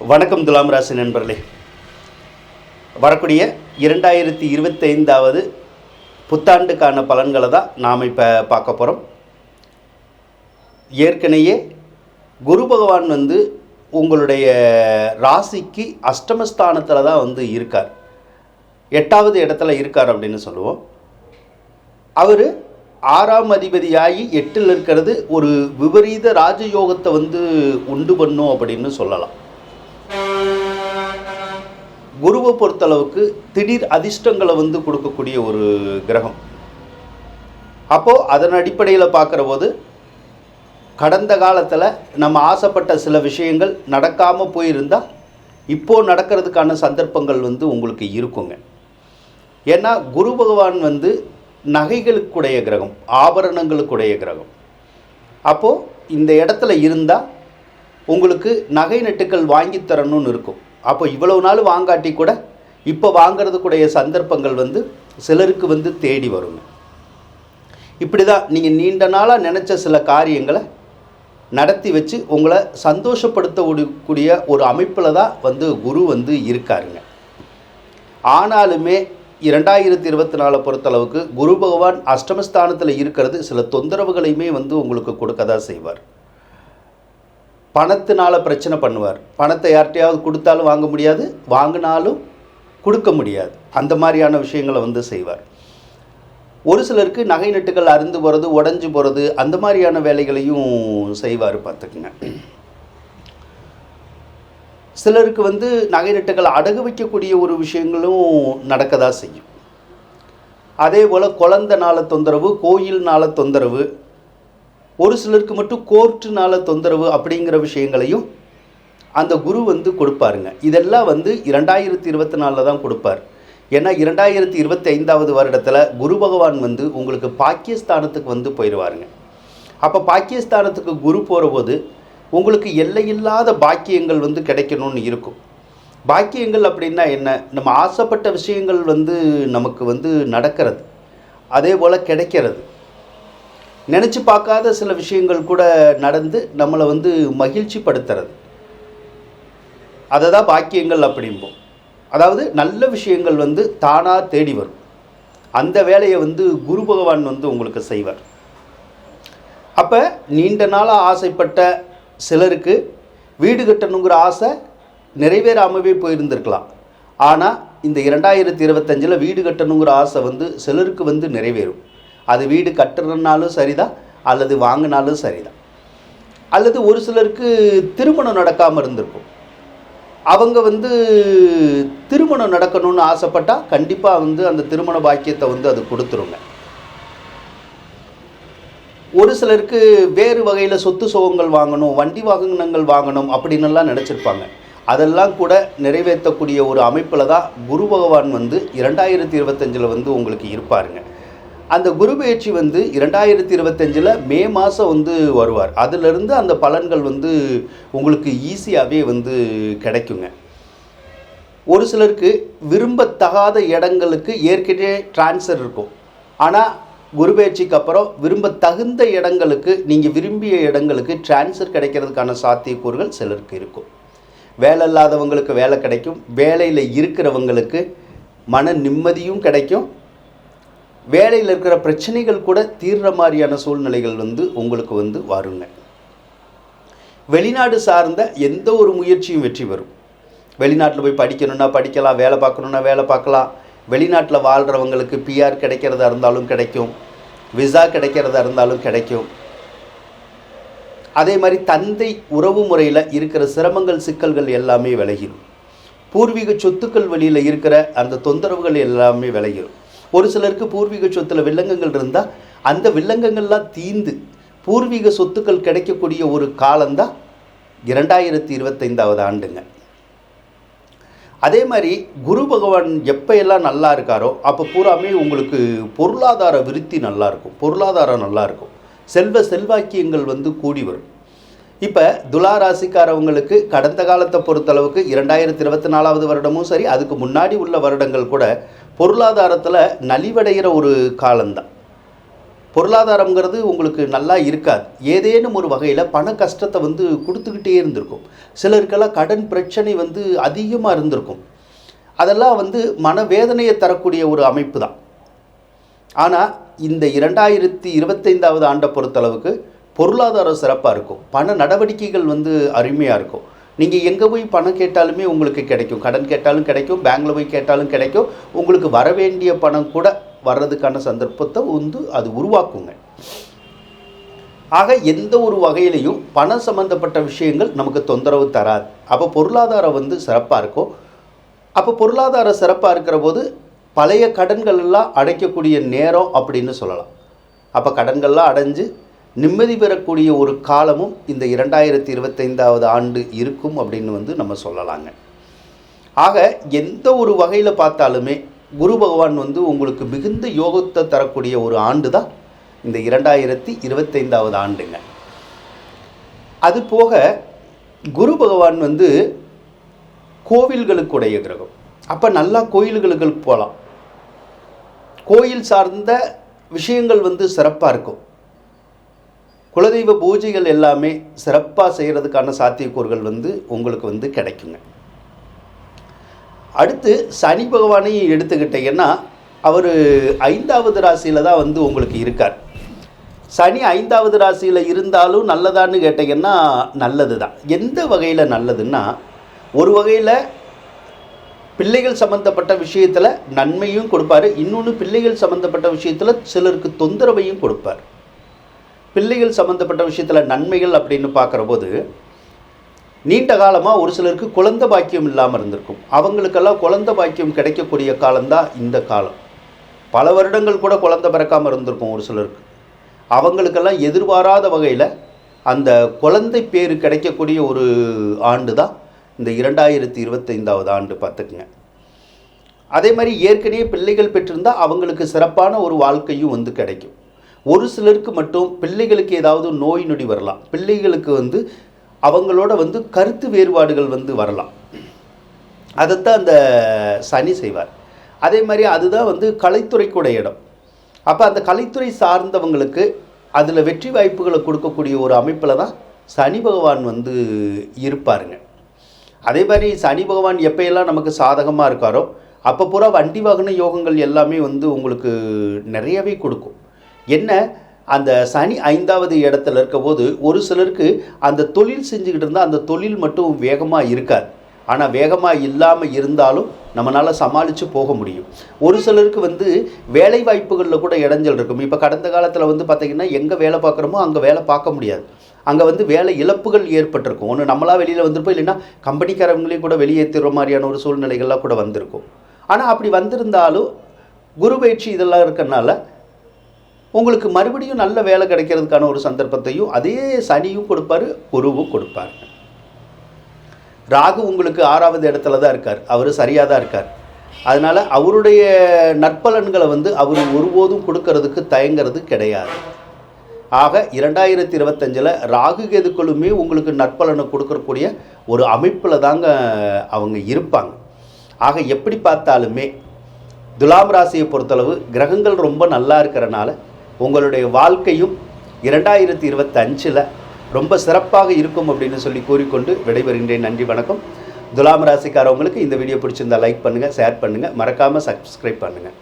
வணக்கம் துலாம் ராசி நண்பர்களே. வரக்கூடிய இரண்டாயிரத்தி இருபத்தைந்தாவது புத்தாண்டுக்கான பலன்களை தான் நாம் இப்போ பார்க்க போகிறோம். ஏற்கனவே குரு பகவான் வந்து உங்களுடைய ராசிக்கு அஷ்டமஸ்தானத்தில் தான் வந்து இருக்கார். எட்டாவது இடத்துல இருக்கார் அப்படின்னு சொல்லுவோம். அவர் ஆறாம் அதிபதியாகி எட்டில் இருக்கிறது ஒரு விபரீத ராஜயோகத்தை வந்து உண்டு பண்ணும் அப்படின்னு சொல்லலாம். குருவை பொறுத்தளவுக்கு திடீர் அதிர்ஷ்டங்களை வந்து கொடுக்கக்கூடிய ஒரு கிரகம். அப்போது அதன் அடிப்படையில் பார்க்குற போது கடந்த காலத்தில் நம்ம ஆசைப்பட்ட சில விஷயங்கள் நடக்காமல் போயிருந்தால் இப்போது நடக்கிறதுக்கான சந்தர்ப்பங்கள் வந்து உங்களுக்கு இருக்குங்க. ஏன்னா குரு பகவான் வந்து நகைகளுக்குடைய கிரகம் ஆபரணங்களுக்குடைய கிரகம். அப்போது இந்த இடத்துல இருந்தால் உங்களுக்கு நகை நட்டுக்கள் வாங்கி தரணும்னு இருக்கும். அப்போ இவ்வளவு நாள் வாங்காட்டி கூட இப்போ வாங்கிறதுக்குடைய சந்தர்ப்பங்கள் வந்து சிலருக்கு வந்து தேடி வருங்க இப்படி தான் நீங்கள் நீண்ட நாளாக நினச்ச சில காரியங்களை நடத்தி வச்சு உங்களை சந்தோஷப்படுத்தக்கூடிய ஒரு அமைப்பில் தான் வந்து குரு வந்து இருக்காருங்க. ஆனாலுமே இரண்டாயிரத்தி இருபத்தி நாலு பொறுத்தளவுக்கு குரு பகவான் அஷ்டமஸ்தானத்தில் இருக்கிறது சில தொந்தரவுகளையுமே வந்து உங்களுக்கு கொடுக்க தான் செய்வார். பணத்தினால பிரச்சனை பண்ணுவார். பணத்தை யார்கிட்டையாவது கொடுத்தாலும் வாங்க முடியாது வாங்கினாலும் கொடுக்க முடியாது. அந்த மாதிரியான விஷயங்களை வந்து செய்வார். ஒரு சிலருக்கு நகை நட்டுகள் அருந்து போகிறது உடஞ்சி போகிறது அந்த மாதிரியான வேலைகளையும் செய்வார் பார்த்துக்குங்க. சிலருக்கு வந்து நகை நட்டுகள் அடகு வைக்கக்கூடிய ஒரு விஷயங்களும் நடக்க தான் செய்யும். அதே போல் குழந்தனால தொந்தரவு கோயில்னால தொந்தரவு ஒரு சிலருக்கு மட்டும் கோர்ட்டுனால தொந்தரவு அப்படிங்கிற விஷயங்களையும் அந்த குரு வந்து கொடுப்பாருங்க. இதெல்லாம் வந்து இரண்டாயிரத்தி இருபத்தி நாலில் தான் கொடுப்பார். ஏன்னா இரண்டாயிரத்தி இருபத்தி ஐந்தாவது வருடத்தில் குரு பகவான் வந்து உங்களுக்கு பாக்கியஸ்தானத்துக்கு வந்து போயிடுவாருங்க அப்போ பாக்கியஸ்தானத்துக்கு குரு போகிறபோது உங்களுக்கு எல்லையில்லாத பாக்கியங்கள் வந்து கிடைக்கணும்னு இருக்கும். பாக்கியங்கள் அப்படின்னா என்ன? நம்ம ஆசைப்பட்ட விஷயங்கள் வந்து நமக்கு வந்து நடக்கிறது. அதே போல் கிடைக்கிறது. நினச்சி பார்க்காத சில விஷயங்கள் கூட நடந்து நம்மளை வந்து மகிழ்ச்சி படுத்துறது அதை தான் பாக்கியங்கள் அப்படிம்போம். அதாவது நல்ல விஷயங்கள் வந்து தானாக தேடி வரும். அந்த வேலையை வந்து குரு பகவான் வந்து உங்களுக்கு செய்வார். அப்போ நீண்ட நாளாக ஆசைப்பட்ட சிலருக்கு வீடு கட்டணுங்கிற ஆசை நிறைவேறாமவே போயிருந்திருக்கலாம். ஆனால் இந்த இரண்டாயிரத்தி இருபத்தஞ்சில் வீடு கட்டணுங்கிற ஆசை வந்து சிலருக்கு வந்து நிறைவேறும். அது வீடு கட்டுறதுனாலும் சரிதான் அல்லது வாங்கினாலும் சரிதான். அல்லது ஒரு சிலருக்கு திருமணம் நடக்காமல் இருந்திருக்கும். அவங்க வந்து திருமணம் நடக்கணும்னு ஆசைப்பட்டால் கண்டிப்பாக வந்து அந்த திருமண பாக்கியத்தை வந்து அது கொடுத்துருங்க. ஒரு சிலருக்கு வேறு வகையில் சொத்து சுகங்கள் வாங்கணும் வண்டி வாகனங்கள் வாங்கணும் அப்படின்னுலாம் நினச்சிருப்பாங்க. அதெல்லாம் கூட நிறைவேற்றக்கூடிய ஒரு அமைப்பில் தான் குரு பகவான் வந்து இரண்டாயிரத்தி இருபத்தஞ்சில் வந்து உங்களுக்கு இருப்பாருங்க. அந்த குரு பயிற்சி வந்து இரண்டாயிரத்தி இருபத்தஞ்சில் மே மாதம் வந்து வருவார். அதிலிருந்து அந்த பலன்கள் வந்து உங்களுக்கு ஈஸியாகவே வந்து கிடைக்குங்க. ஒரு சிலருக்கு விரும்பத்தகாத இடங்களுக்கு ஏற்கனவே டிரான்ஸ்ஃபர் இருக்கும். ஆனால் குரு பயிற்சிக்கு அப்புறம் விரும்ப தகுந்த இடங்களுக்கு நீங்கள் விரும்பிய இடங்களுக்கு டிரான்ஸ்ஃபர் கிடைக்கிறதுக்கான சாத்தியக்கூறுகள் சிலருக்கு இருக்கும். வேலை இல்லாதவங்களுக்கு வேலை கிடைக்கும். வேலையில் இருக்கிறவங்களுக்கு மன நிம்மதியும் கிடைக்கும். வேலையில் இருக்கிற பிரச்சனைகள் கூட தீர்ற மாதிரியான சூழ்நிலைகள் வந்து உங்களுக்கு வந்து வருங்க. வெளிநாடு சார்ந்த எந்த ஒரு முயற்சியும் வெற்றி பெறும். வெளிநாட்டில் போய் படிக்கணும்னா படிக்கலாம் வேலை பார்க்கணுன்னா வேலை பார்க்கலாம். வெளிநாட்டில் வாழ்கிறவங்களுக்கு பிஆர் கிடைக்கிறதா இருந்தாலும் கிடைக்கும். விசா கிடைக்கிறதா இருந்தாலும் கிடைக்கும். அதே மாதிரி தந்தை உறவு முறையில் இருக்கிற சிரமங்கள் சிக்கல்கள் எல்லாமே விலகிடும் பூர்வீக சொத்துக்கள் வழியில் இருக்கிற அந்த தொந்தரவுகள் எல்லாமே விலகிடும் ஒரு சிலருக்கு பூர்வீக சொத்தில் வில்லங்கங்கள் இருந்தால் அந்த வில்லங்கங்கள்லாம் தீந்து பூர்வீக சொத்துக்கள் கிடைக்கக்கூடிய ஒரு காலம்தான் இரண்டாயிரத்தி இருபத்தைந்தாவது ஆண்டுங்க. அதே மாதிரி குரு பகவான் எப்போ எல்லாம் நல்லா இருக்காரோ அப்போ பூராமே உங்களுக்கு பொருளாதார விருத்தி நல்லா இருக்கும் பொருளாதாரம் நல்லா இருக்கும். செல்வ செல்வாக்கியங்கள் வந்து கூடி வரும். இப்போ துலா ராசிக்காரவங்களுக்கு கடந்த காலத்தை பொறுத்தளவுக்கு இரண்டாயிரத்தி இருபத்தி நாலாவது வருடமும் சரி அதுக்கு முன்னாடி உள்ள வருடங்கள் கூட பொருளாதாரத்தில் நலிவடைகிற ஒரு காலம்தான். பொருளாதாரங்கிறது உங்களுக்கு நல்லா இருக்காது. ஏதேனும் ஒரு வகையில் பண கஷ்டத்தை வந்து கொடுத்துக்கிட்டே இருந்திருக்கும். சிலருக்கெல்லாம் கடன் பிரச்சனை வந்து அதிகமாக இருந்திருக்கும். அதெல்லாம் வந்து மனவேதனையை தரக்கூடிய ஒரு அமைப்பு தான் ஆனால் இந்த இரண்டாயிரத்தி இருபத்தைந்தாவது ஆண்டை பொறுத்தளவுக்கு பொருளாதாரம் சிறப்பாக இருக்கும். பண நடவடிக்கைகள் வந்து அருமையாக இருக்கும். நீங்கள் எங்கே போய் பணம் கேட்டாலுமே உங்களுக்கு கிடைக்கும். கடன் கேட்டாலும் கிடைக்கும். பேங்கில் போய் கேட்டாலும் கிடைக்கும். உங்களுக்கு வர வேண்டிய பணம் கூட வர்றதுக்கான சந்தர்ப்பத்தை வந்து அது உருவாக்குங்க. ஆக எந்த ஒரு வகையிலையும் பணம் சம்மந்தப்பட்ட விஷயங்கள் நமக்கு தொந்தரவு தராது. அப்போ பொருளாதாரம் வந்து சிறப்பாக இருக்கும். அப்போ பொருளாதாரம் சிறப்பாக இருக்கிற போது பழைய கடன்கள் எல்லாம் அடைக்கக்கூடிய நேரம் அப்படின்னு சொல்லலாம். அப்போ கடன்கள்லாம் அடைஞ்சு நிம்மதி பெறக்கூடிய ஒரு காலமும் இந்த இரண்டாயிரத்தி இருபத்தைந்தாவது ஆண்டு இருக்கும் அப்படின்னு வந்து நம்ம சொல்லலாங்க. ஆக எந்த ஒரு வகையில் பார்த்தாலுமே குரு பகவான் வந்து உங்களுக்கு மிகுந்த யோகத்தை தரக்கூடிய ஒரு ஆண்டு தான் இந்த இரண்டாயிரத்தி இருபத்தைந்தாவது ஆண்டுங்க. அது போக குரு பகவான் வந்து கோவில்களுக்குடைய கிரகம். அப்போ நல்லா கோயில்களுக்கு போகலாம் கோயில் சார்ந்த விஷயங்கள் வந்து சிறப்பாக இருக்கும். குலதெய்வ பூஜைகள் எல்லாமே சிறப்பாக செய்கிறதுக்கான சாத்தியக்கூறுகள் வந்து உங்களுக்கு வந்து கிடைக்குங்க. அடுத்து சனி பகவானையும் எடுத்துக்கிட்டீங்கன்னா அவர் ஐந்தாவது ராசியில் தான் வந்து உங்களுக்கு இருக்கார். சனி ஐந்தாவது ராசியில் இருந்தாலும் நல்லதான்னு கேட்டிங்கன்னா நல்லது தான் எந்த வகையில் நல்லதுன்னா ஒரு வகையில் பிள்ளைகள் சம்மந்தப்பட்ட விஷயத்தில் நன்மையும் கொடுப்பாரு. இன்னொன்று பிள்ளைகள் சம்மந்தப்பட்ட விஷயத்தில் சிலருக்கு தொந்தரவையும் கொடுப்பார். பிள்ளைகள் சம்மந்தப்பட்ட விஷயத்தில் நன்மைகள் அப்படின்னு பார்க்குற போது நீண்ட காலமாக ஒரு சிலருக்கு குழந்தை பாக்கியம் இல்லாமல் இருந்திருக்கும். அவங்களுக்கெல்லாம் குழந்தை பாக்கியம் கிடைக்கக்கூடிய காலம்தான் இந்த காலம். பல வருடங்கள் கூட குழந்த பிறக்காமல் இருந்திருக்கும் ஒரு சிலருக்கு. அவங்களுக்கெல்லாம் எதிர்பாராத வகையில் அந்த குழந்தை பேர் கிடைக்கக்கூடிய ஒரு ஆண்டு தான் இந்த இரண்டாயிரத்தி இருபத்தைந்தாவது ஆண்டு பார்த்துக்குங்க. அதே மாதிரி ஏற்கனவே பிள்ளைகள் பெற்றிருந்தால் அவங்களுக்கு சிறப்பான ஒரு வாழ்க்கையும் வந்து கிடைக்கும். ஒரு சிலருக்கு மட்டும் பிள்ளைகளுக்கு ஏதாவது நோய் நொடி வரலாம். பிள்ளைகளுக்கு வந்து அவங்களோட வந்து கருத்து வேறுபாடுகள் வந்து வரலாம். அதைத்தான் அந்த சனி செய்வார். அதே மாதிரி அதுதான் வந்து கலைத்துறைக்கூட இடம். அப்போ அந்த கலைத்துறை சார்ந்தவங்களுக்கு அதில் வெற்றி வாய்ப்புகளை கொடுக்கக்கூடிய ஒரு அமைப்பில் தான் சனி பகவான் வந்து இருப்பாருங்க. அதே மாதிரி சனி பகவான் எப்போயெல்லாம் நமக்கு சாதகமாக இருக்காரோ அப்போ பூரா வண்டி வாகன யோகங்கள் எல்லாமே வந்து உங்களுக்கு நிறையவே கொடுக்கும். என்ன? அந்த சனி ஐந்தாவது இடத்துல இருக்கும்போது ஒரு சிலருக்கு அந்த தொழில் செஞ்சுக்கிட்டு இருந்தால் அந்த தொழில் மட்டும் வேகமாக இருக்காது. ஆனால் வேகமாக இல்லாமல் இருந்தாலும் நம்மளால் சமாளித்து போக முடியும். ஒரு சிலருக்கு வந்து வேலை வாய்ப்புகளில் கூட இடைஞ்சல் இருக்கும். இப்போ கடந்த காலத்தில் வந்து பார்த்திங்கன்னா எங்கே வேலை பார்க்குறோமோ அங்கே வேலை பார்க்க முடியாது. அங்கே வந்து வேலை இழப்புகள் ஏற்பட்டிருக்கும். ஒன்று நம்மளாக வெளியில் வந்திருப்போம் இல்லைன்னா கம்பெனிக்காரங்களையும் கூட வெளியேற்றுற மாதிரியான ஒரு சூழ்நிலைகள்லாம் கூட வந்திருக்கும். ஆனால் அப்படி வந்திருந்தாலும் குரு பயிற்சி இதெல்லாம் இருக்கிறனால உங்களுக்கு மறுபடியும் நல்ல வேலை கிடைக்கிறதுக்கான ஒரு சந்தர்ப்பத்தையும் அதே சனியும் கொடுப்பாரு குருவும் கொடுப்பார். ராகு உங்களுக்கு ஆறாவது இடத்துல தான் இருக்கார். அவர் சரியாக தான் இருக்கார். அதனால் அவருடைய நற்பலன்களை வந்து அவர் ஒருபோதும் கொடுக்கறதுக்கு தயங்கிறது கிடையாது. ஆக இரண்டாயிரத்தி இருபத்தஞ்சில் ராகு கேதுக்களுமே உங்களுக்கு நற்பலனை கொடுக்கக்கூடிய ஒரு அமைப்பில் தாங்க அவங்க இருப்பாங்க. ஆக எப்படி பார்த்தாலுமே துலாம் ராசியை பொறுத்தளவு கிரகங்கள் ரொம்ப நல்லா இருக்கிறனால உங்களுடைய வாழ்க்கையும் இரண்டாயிரத்தி இருபத்தஞ்சில் ரொம்ப சிறப்பாக இருக்கும் அப்படின்னு சொல்லி கூறிக்கொண்டு விடைபெறுகின்றேன். நன்றி வணக்கம். துலாம் ராசிக்காரவங்களுக்கு இந்த வீடியோ பிடிச்சிருந்தா லைக் பண்ணுங்கள் ஷேர் பண்ணுங்கள் மறக்காமல் சப்ஸ்கிரைப் பண்ணுங்கள்